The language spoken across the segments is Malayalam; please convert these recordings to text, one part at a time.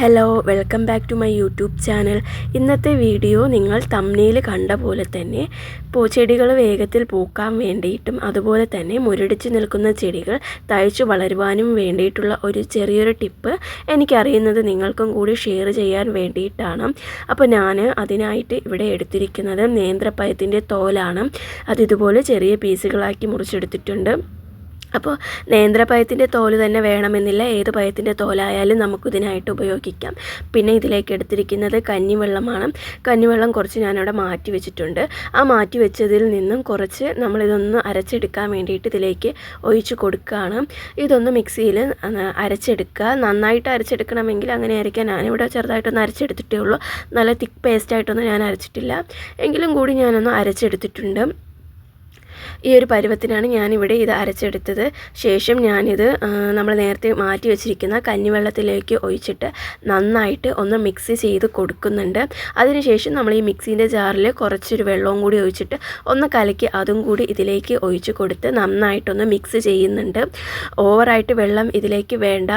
Hello welcome back to my YouTube channel ഇന്നത്തെ വീഡിയോ നിങ്ങൾ തമ്മിയിൽ കണ്ട പോലെ തന്നെ പൂച്ചെടികൾ വേഗത്തിൽ പൂക്കാൻ വേണ്ടിയിട്ടും അതുപോലെ തന്നെ മുരടിച്ച് നിൽക്കുന്ന ചെടികൾ തഴച്ചു വളരുവാനും വേണ്ടിയിട്ടുള്ള ഒരു ചെറിയൊരു ടിപ്പ് എനിക്കറിയുന്നത് നിങ്ങൾക്കും കൂടി ഷെയർ ചെയ്യാൻ വേണ്ടിയിട്ടാണ്. അപ്പോൾ ഞാൻ അതിനായിട്ട് ഇവിടെ എടുത്തിരിക്കുന്നത് നേന്ത്രപ്പഴത്തിന്റെ തോലാണ്. അത് ഇതുപോലെ ചെറിയ പീസുകളാക്കി മുറിച്ചെടുത്തിട്ടുണ്ട്. അപ്പോൾ നേന്ത്രപ്പഴത്തിന്റെ തോൽ തന്നെ വേണമെന്നില്ല. ഏത് പഴത്തിന്റെ തോലായാലും നമുക്കിതിനായിട്ട് ഉപയോഗിക്കാം. പിന്നെ ഇതിലേക്ക് എടുത്തിരിക്കുന്നത് കഞ്ഞിവെള്ളമാണ്. കഞ്ഞിവെള്ളം കുറച്ച് ഞാനിവിടെ മാറ്റി വെച്ചിട്ടുണ്ട്. ആ മാറ്റി വെച്ചതിൽ നിന്നും കുറച്ച് നമ്മളിതൊന്ന് അരച്ചെടുക്കാൻ വേണ്ടിയിട്ട് ഇതിലേക്ക് ഒഴിച്ച് കൊടുക്കുകയാണ്. ഇതൊന്ന് മിക്സിയിൽ അരച്ചെടുക്കുക. നന്നായിട്ട് അരച്ചെടുക്കണമെങ്കിൽ അങ്ങനെ ആയിരിക്കാം ഞാനിവിടെ ചെറുതായിട്ടൊന്ന് അരച്ചെടുത്തിട്ടേ ഉള്ളൂ. നല്ല തിക്ക് പേസ്റ്റായിട്ടൊന്നും ഞാൻ അരച്ചിട്ടില്ല. എങ്കിലും കൂടി ഞാനൊന്ന് അരച്ചെടുത്തിട്ടുണ്ട്. ഈ ഒരു പരുവത്തിനാണ് ഞാനിവിടെ ഇത് അരച്ചെടുത്തത്. ശേഷം ഞാനിത് നമ്മൾ നേരത്തെ മാറ്റി വെച്ചിരിക്കുന്ന കഞ്ഞിവെള്ളത്തിലേക്ക് ഒഴിച്ചിട്ട് നന്നായിട്ട് ഒന്ന് മിക്സ് ചെയ്ത് കൊടുക്കുന്നുണ്ട്. അതിനുശേഷം നമ്മൾ ഈ മിക്സിന്റെ ജാറിൽ കുറച്ചൊരു വെള്ളവും കൂടി ഒഴിച്ചിട്ട് ഒന്ന് കലക്കി അതും കൂടി ഇതിലേക്ക് ഒഴിച്ച് കൊടുത്ത് നന്നായിട്ടൊന്ന് മിക്സ് ചെയ്യുന്നുണ്ട്. ഓവറായിട്ട് വെള്ളം ഇതിലേക്ക് വേണ്ട.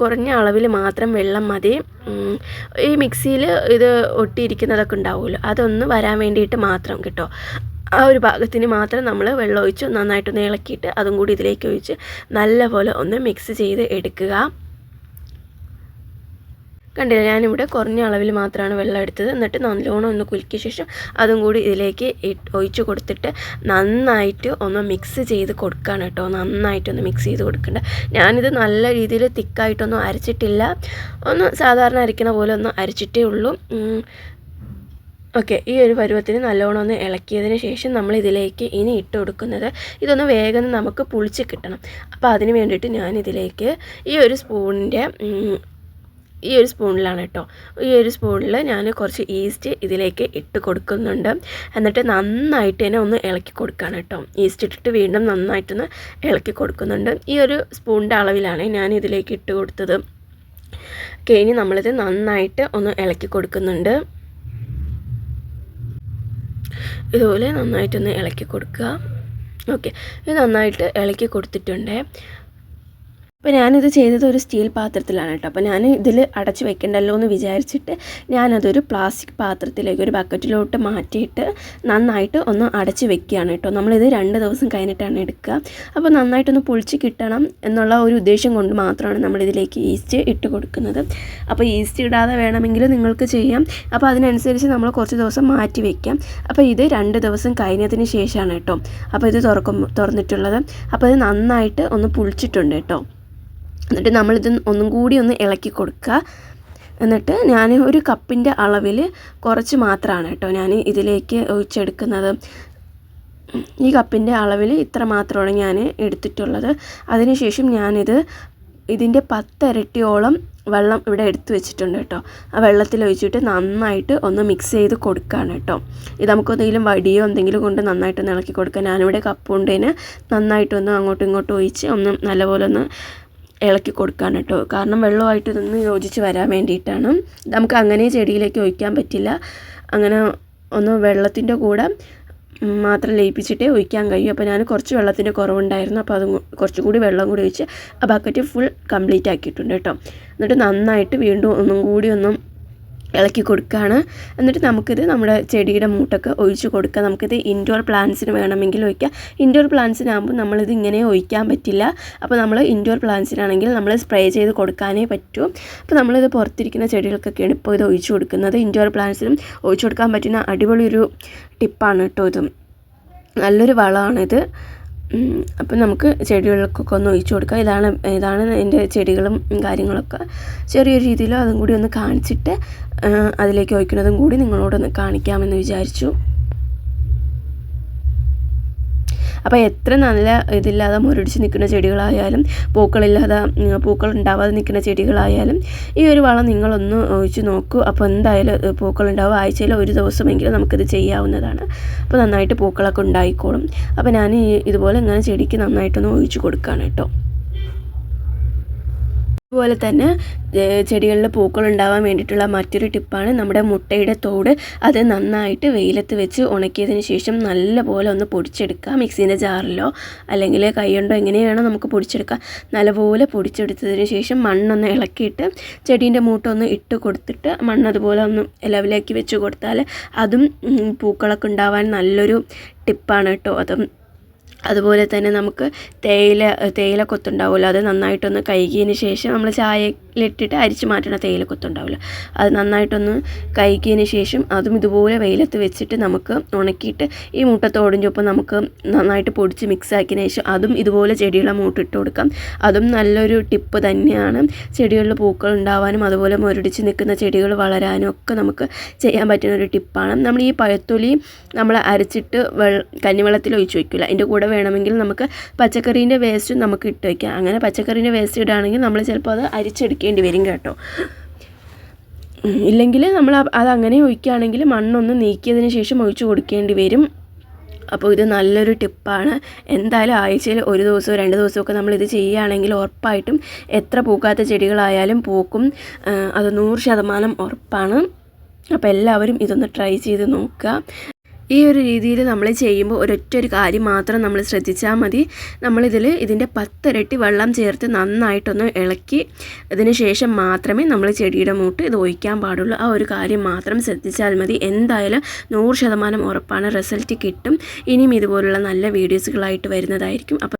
കുറഞ്ഞ അളവിൽ മാത്രം വെള്ളം മതി. ഈ മിക്സിയിൽ ഇത് ഒട്ടിയിരിക്കുന്നതൊക്കെ ഉണ്ടാവുമല്ലോ. അതൊന്ന് വരാൻ വേണ്ടിയിട്ട് മാത്രം കേട്ടോ. ആ ഒരു ഭാഗത്തിന് മാത്രം നമ്മൾ വെള്ളം ഒഴിച്ച് നന്നായിട്ടൊന്ന് ഇളക്കിയിട്ട് അതും കൂടി ഇതിലേക്ക് ഒഴിച്ച് നല്ലപോലെ ഒന്ന് മിക്സ് ചെയ്ത് എടുക്കുക. കണ്ടില്ല ഞാനിവിടെ കുറഞ്ഞ അളവിൽ മാത്രമാണ് വെള്ളം എടുത്തത്. എന്നിട്ട് നല്ലോണം ഒന്ന് കുലുക്കിയ ശേഷം അതും കൂടി ഇതിലേക്ക് ഒഴിച്ച് കൊടുത്തിട്ട് നന്നായിട്ട് ഒന്ന് മിക്സ് ചെയ്ത് കൊടുക്കുകയാണ് കേട്ടോ. നന്നായിട്ടൊന്ന് മിക്സ് ചെയ്ത് കൊടുക്കേണ്ട. ഞാനിത് നല്ല രീതിയിൽ തിക്കായിട്ടൊന്നും അരച്ചിട്ടില്ല. ഒന്ന് സാധാരണ അരയ്ക്കുന്ന പോലെ ഒന്ന് അരച്ചിട്ടേ ഉള്ളൂ. ഓക്കെ ഈ ഒരു പരുവത്തിന് നല്ലോണം ഒന്ന് ഇളക്കിയതിന് ശേഷം നമ്മൾ ഇതിലേക്ക് ഇനി ഇട്ട് കൊടുക്കുന്നത് ഇതൊന്ന് വേഗം നമുക്ക് പുളിച്ച് കിട്ടണം. അപ്പോൾ അതിന് വേണ്ടിയിട്ട് ഞാൻ ഇതിലേക്ക് ഈ ഒരു സ്പൂണിന്റെ ഈ ഒരു സ്പൂണിലാണ് കേട്ടോ. ഈ ഒരു സ്പൂണിൽ ഞാൻ കുറച്ച് ഈസ്റ്റ് ഇതിലേക്ക് ഇട്ട് കൊടുക്കുന്നുണ്ട്. എന്നിട്ട് നന്നായിട്ട് തന്നെ ഒന്ന് ഇളക്കി കൊടുക്കുകയാണ് കേട്ടോ. ഈസ്റ്റ് ഇട്ടിട്ട് വീണ്ടും നന്നായിട്ടൊന്ന് ഇളക്കി കൊടുക്കുന്നുണ്ട്. ഈ ഒരു സ്പൂണിന്റെ അളവിലാണ് ഞാൻ ഇതിലേക്ക് ഇട്ട് കൊടുത്തത്. ഓക്കെ ഇനി നമ്മളിത് നന്നായിട്ട് ഒന്ന് ഇളക്കി കൊടുക്കുന്നുണ്ട്. ഇതുപോലെ നന്നായിട്ടൊന്ന് ഇളക്കി കൊടുക്കുക. ഓക്കെ ഇത് നന്നായിട്ട് ഇളക്കി കൊടുത്തിട്ടുണ്ട്. അപ്പോൾ ഞാനിത് ചെയ്തത് ഒരു സ്റ്റീൽ പാത്രത്തിലാണ് കേട്ടോ. അപ്പോൾ ഞാൻ ഇതിൽ അടച്ച് വെക്കണ്ടല്ലോ എന്ന് വിചാരിച്ചിട്ട് ഞാനതൊരു പ്ലാസ്റ്റിക് പാത്രത്തിലേക്ക് ഒരു ബക്കറ്റിലോട്ട് മാറ്റിയിട്ട് നന്നായിട്ട് ഒന്ന് അടച്ച് വെക്കുകയാണ് കേട്ടോ. നമ്മളിത് രണ്ട് ദിവസം കഴിഞ്ഞിട്ടാണ് എടുക്കുക. അപ്പോൾ നന്നായിട്ടൊന്ന് പൊളിച്ച് കിട്ടണം എന്നുള്ള ഒരു ഉദ്ദേശം കൊണ്ട് മാത്രമാണ് നമ്മളിതിലേക്ക് ഈസ്റ്റ് ഇട്ട് കൊടുക്കുന്നത്. അപ്പോൾ ഈസ്റ്റ് ഇടാതെ വേണമെങ്കിൽ നിങ്ങൾക്ക് ചെയ്യാം. അപ്പോൾ അതിനനുസരിച്ച് നമ്മൾ കുറച്ച് ദിവസം മാറ്റി വെക്കാം. അപ്പോൾ ഇത് രണ്ട് ദിവസം കഴിഞ്ഞതിന് ശേഷമാണ് കേട്ടോ. അപ്പോൾ ഇത് തുറക്കും തുറന്നിട്ടുള്ളത്. അപ്പോൾ ഇത് നന്നായിട്ട് ഒന്ന് പുളിച്ചിട്ടുണ്ട് കേട്ടോ. എന്നിട്ട് നമ്മളിത് ഒന്നും കൂടി ഒന്ന് ഇളക്കി കൊടുക്കുക. എന്നിട്ട് ഞാൻ ഒരു കപ്പിന്റെ അളവിൽ കുറച്ച് മാത്രമാണ് കേട്ടോ ഞാൻ ഇതിലേക്ക് ഒഴിച്ചെടുക്കുന്നത്. ഈ കപ്പിന്റെ അളവിൽ ഇത്ര മാത്രമാണ് ഞാൻ എടുത്തിട്ടുള്ളത്. അതിനുശേഷം ഞാനിത് ഇതിന്റെ പത്തരട്ടിയോളം വെള്ളം ഇവിടെ എടുത്തു വെച്ചിട്ടുണ്ട് കേട്ടോ. ആ വെള്ളത്തിൽ ഒഴിച്ചിട്ട് നന്നായിട്ട് ഒന്ന് മിക്സ് ചെയ്ത് കൊടുക്കുകയാണ് കേട്ടോ. ഇത് നമുക്ക് എന്തെങ്കിലും വടിയോ എന്തെങ്കിലും കൊണ്ട് നന്നായിട്ടൊന്ന് ഇളക്കി കൊടുക്കാം ഞാനിവിടെ കപ്പ് കൊണ്ടതിന് നന്നായിട്ടൊന്ന് അങ്ങോട്ടും ഇങ്ങോട്ടും ഒഴിച്ച് ഒന്ന് നല്ലപോലെ ഒന്ന് ഇളക്കി കൊടുക്കാൻ കേട്ടോ. കാരണം വെള്ളമായിട്ട് ഇതൊന്ന് യോജിച്ച് വരാൻ വേണ്ടിയിട്ടാണ്. നമുക്ക് അങ്ങനെ ചെടിയിലേക്ക് ഒഴിക്കാൻ പറ്റില്ല. അങ്ങനെ ഒന്ന് വെള്ളത്തിന്റെ കൂടെ മാത്രം ലയിപ്പിച്ചിട്ടേ ഒഴിക്കാൻ കഴിയും. അപ്പോൾ ഞാൻ കുറച്ച് വെള്ളത്തിന്റെ കുറവുണ്ടായിരുന്നു. അപ്പോൾ അത് കുറച്ചുകൂടി വെള്ളം കൂടി ഒഴിച്ച് ആ ബക്കറ്റ് ഫുൾ കംപ്ലീറ്റ് ആക്കിയിട്ടുണ്ട് കേട്ടോ. എന്നിട്ട് നന്നായിട്ട് വീണ്ടും ഒന്നും കൂടി ഒന്നും ഇളക്കി കൊടുക്കുകയാണ്. എന്നിട്ട് നമുക്കിത് നമ്മുടെ ചെടിയുടെ മൂട്ടൊക്കെ ഒഴിച്ച് കൊടുക്കുക നമുക്കിത് ഇൻഡോർ പ്ലാന്റ്സിന് വേണമെങ്കിൽ ഒഴിക്കാം. ഇൻഡോർ പ്ലാന്റ്സിനാകുമ്പോൾ നമ്മളിത് ഇങ്ങനെ ഒഴിക്കാൻ പറ്റില്ല. അപ്പോൾ നമ്മൾ ഇൻഡോർ പ്ലാന്റ്സിനാണെങ്കിൽ നമ്മൾ സ്പ്രേ ചെയ്ത് കൊടുക്കാനേ പറ്റൂ. അപ്പോൾ നമ്മളിത് പുറത്തിരിക്കുന്ന ചെടികൾക്കൊക്കെയാണ് ഇപ്പോൾ ഇത് ഒഴിച്ചു കൊടുക്കുന്നത്. ഇൻഡോർ പ്ലാന്റ്സിനും ഒഴിച്ചു കൊടുക്കാൻ പറ്റുന്ന അടിപൊളി ഒരു ടിപ്പാണ് കേട്ടോ ഇതും. നല്ലൊരു വളമാണിത്. അപ്പം നമുക്ക് ചെടികൾക്കൊക്കെ ഒന്ന് ഒഴിച്ചു കൊടുക്കാം. ഇതാണ് ഇതാണ് എന്റെ ചെടികളും കാര്യങ്ങളൊക്കെ. ചെറിയൊരു രീതിയിൽ അതും കൂടി ഒന്ന് കാണിച്ചിട്ട് അതിലേക്ക് ഒഴിക്കുന്നതും കൂടി നിങ്ങളോടൊന്ന് കാണിക്കാമെന്ന് വിചാരിച്ചു. അപ്പോൾ എത്ര നല്ല ഇതില്ലാതെ മുരടിച്ച് നിൽക്കുന്ന ചെടികളായാലും പൂക്കളില്ലാതെ പൂക്കൾ ഉണ്ടാവാതെ നിൽക്കുന്ന ചെടികളായാലും ഈ ഒരു വളം നിങ്ങളൊന്ന് ഒഴിച്ച് നോക്കൂ. അപ്പോൾ എന്തായാലും പൂക്കൾ ഉണ്ടാവും ആഴ്ചയിൽ ഒരു ദിവസമെങ്കിലും നമുക്കിത് ചെയ്യാവുന്നതാണ്. അപ്പോൾ നന്നായിട്ട് പൂക്കളൊക്കെ ഉണ്ടായിക്കോളും. അപ്പോൾ ഞാൻ ഇതുപോലെ ഇങ്ങനെ ചെടിക്ക് നന്നായിട്ടൊന്ന് ഒഴിച്ച് കൊടുക്കുകയാണ് കേട്ടോ. അതുപോലെ തന്നെ ചെടികളിൽ പൂക്കൾ ഉണ്ടാവാൻ വേണ്ടിയിട്ടുള്ള മറ്റൊരു ടിപ്പാണ് നമ്മുടെ മുട്ടയുടെ തോട്. അത് നന്നായിട്ട് വെയിലത്ത് വെച്ച് ഉണക്കിയതിന് ശേഷം നല്ലപോലെ ഒന്ന് പൊടിച്ചെടുക്കുക. മിക്സീന്റെ ജാറിലോ അല്ലെങ്കിൽ കൈകൊണ്ടോ എങ്ങനെയാണോ നമുക്ക് പൊടിച്ചെടുക്കാം നല്ലപോലെ പൊടിച്ചെടുത്തതിന് ശേഷം മണ്ണൊന്ന് ഇളക്കിയിട്ട് ചെടീന്റെ മൂട്ടൊന്ന് ഇട്ട് കൊടുത്തിട്ട് മണ്ണ് അതുപോലെ ഒന്ന് ലെവലാക്കി വെച്ച് കൊടുത്താൽ അതും പൂക്കളൊക്കെ ഉണ്ടാവാൻ നല്ലൊരു ടിപ്പാണ് കേട്ടോ. അതും അതുപോലെ തന്നെ നമുക്ക് തേയില തേയില കൊത്തുണ്ടാവുമല്ലോ. അത് നന്നായിട്ടൊന്ന് കഴുകിയതിന് ശേഷം നമ്മൾ ചായയിലിട്ടിട്ട് അരിച്ച് മാറ്റണ തേയില കൊത്തുണ്ടാവുമല്ലോ. അത് നന്നായിട്ടൊന്ന് കഴുകിയതിന് ശേഷം അതും ഇതുപോലെ വെയിലത്ത് വെച്ചിട്ട് നമുക്ക് ഉണക്കിയിട്ട് ഈ മുട്ടത്തോടും ചൊപ്പം നമുക്ക് നന്നായിട്ട് പൊടിച്ച് മിക്സ് ആക്കിയതിന് ശേഷം അതും ഇതുപോലെ ചെടികളെ മൂട്ടിട്ട് കൊടുക്കാം. അതും നല്ലൊരു ടിപ്പ് തന്നെയാണ്. ചെടികളിൽ പൂക്കൾ ഉണ്ടാവാനും അതുപോലെ മുരടിച്ച് നിൽക്കുന്ന ചെടികൾ വളരാനും ഒക്കെ നമുക്ക് ചെയ്യാൻ പറ്റുന്ന ഒരു ടിപ്പാണ്. നമ്മൾ ഈ പഴത്തൊലി നമ്മൾ അരച്ചിട്ട് വെള്ള കഞ്ഞിവെള്ളത്തിൽ ഒഴിച്ച് വയ്ക്കില്ല അതിന്റെ കൂടെ വേണമെങ്കിൽ നമുക്ക് പച്ചക്കറീന്റെ വേസ്റ്റ് നമുക്ക് ഇട്ട് വയ്ക്കാം. അങ്ങനെ പച്ചക്കറീന്റെ വേസ്റ്റ് ഇടുകയാണെങ്കിൽ നമ്മൾ ചിലപ്പോൾ അത് അരിച്ചെടുക്കേണ്ടി വരും കേട്ടോ. ഇല്ലെങ്കിൽ നമ്മൾ അതങ്ങനെ ഒഴിക്കുകയാണെങ്കിൽ മണ്ണൊന്ന് നീക്കിയതിന് ശേഷം ഒഴിച്ചു കൊടുക്കേണ്ടി വരും. അപ്പോൾ ഇത് നല്ലൊരു ടിപ്പാണ്. എന്തായാലും ആഴ്ചയിൽ ഒരു ദിവസമോ രണ്ട് ദിവസമൊക്കെ നമ്മൾ ഇത് ചെയ്യുകയാണെങ്കിൽ ഉറപ്പായിട്ടും എത്ര പൂക്കാത്ത ചെടികളായാലും പൂക്കും. അത് നൂറ് ശതമാനം ഉറപ്പാണ്. അപ്പോൾ എല്ലാവരും ഇതൊന്ന് ട്രൈ ചെയ്ത് നോക്കുക. ഈ ഒരു രീതിയിൽ നമ്മൾ ചെയ്യുമ്പോൾ ഒരൊറ്റ ഒരു കാര്യം മാത്രം നമ്മൾ ശ്രദ്ധിച്ചാൽ മതി. നമ്മളിതിൽ ഇതിന്റെ പത്തിരട്ടി വെള്ളം ചേർത്ത് നന്നായിട്ടൊന്ന് ഇളക്കി അതിന് ശേഷം മാത്രമേ നമ്മൾ ചെടിയുടെ മൂട്ട് ഇത് ഒഴിക്കാൻ പാടുള്ളൂ. ആ ഒരു കാര്യം മാത്രം ശ്രദ്ധിച്ചാൽ മതി. എന്തായാലും നൂറ് ശതമാനം ഉറപ്പാണ് റിസൾട്ട് കിട്ടും. ഇനിയും ഇതുപോലുള്ള നല്ല വീഡിയോസുകളായിട്ട് വരുന്നതായിരിക്കും. അപ്പോൾ